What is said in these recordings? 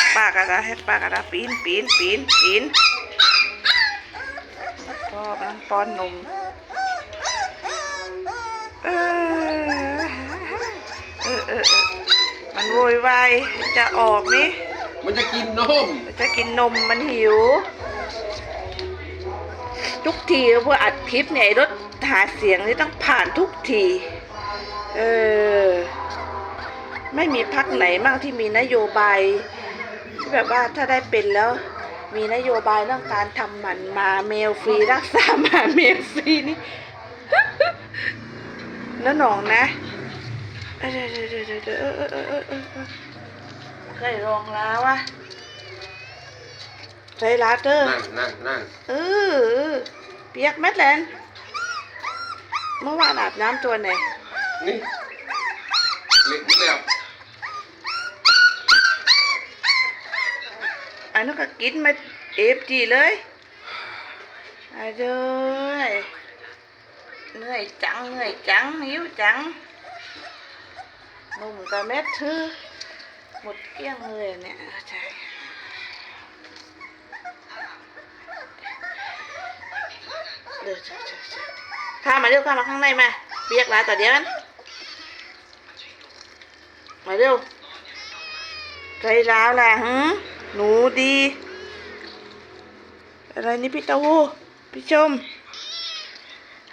กปากอะแหกปากอะปีนปีนปีนปีนพ่อมันป้อนนมเออเออเออเออมันโวยวายจะออกนี่มันจะกินนมจะกินนมมันหิว ทุกทีเพื่ออัดคลิปเนี่ยไอ้รถหาเสียงนี่ต้องผ่านทุกที เออ ไม่มีพักไหนบ้างที่มีนโยบาย ที่แบบว่าถ้าได้เป็นแล้ว มีนโยบายเรื่องการทำหมันมาเมลฟรีรักษาหมาเมลฟรีนี่แล้หนองนะเดี๋ยวเดี๋ยวเดี๋ยวเออเออเออเออเคยลองแล้ววะใส่ลาเตอร์นั่งนั่งนั่งเออเปียกแมดแลนเมื่อวานอาบน้ำตัวไหนนี่เล็กนิดเดียว อันนั้นก็กินมาเอฟจีเลยอาเด้ยเหนื่อยจังเหนื่อยจังหิวจังนุ่มกระเม็ดทื่อหมดเกลี้ยงเลยเนี่ยใช่เดี๋ยวเดี๋ยวเดี๋ยวเดี๋ยวข้ามาเร็วข้ามาข้างในมาเปียกหลายต่อเดียวกันมาเร็วใจร้าวล่ะฮะ หนูดี อะไรนี่พี่เต้าหู้พี่ชม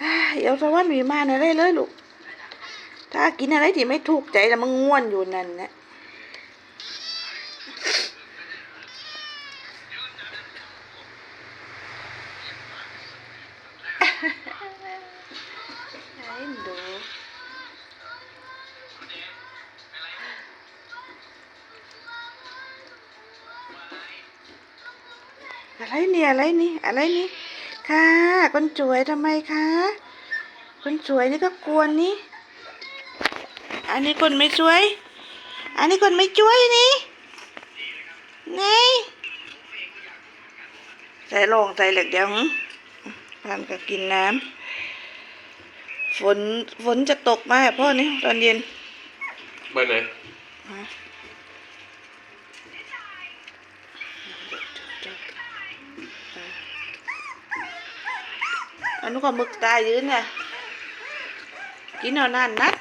อ้ายเดี๋ยวสวรรค์มีมาอะไรเลยลูก ถ้ากินอะไรที่ไม่ถูกใจแล้วมันง่วนอยู่นั่นนะไอ้ดู อะไรเนี่ยอะไรนี่อะไรนี่ค่ะคนสวยทำไมคะคนสวยนี่ก็กวนนี่อันนี้คนไม่สวย อันนี้คนไม่ช่วยนี่นี่ใส่ลงใส่เหล็กเดี๋ยวหึพันก็กินน้ำฝนฝนจะตกไหมอะพ่อนี่ตอนเย็นเบอร์ไหนันนู้ก็มึกตายยืนเลยกินเอานั่นนัด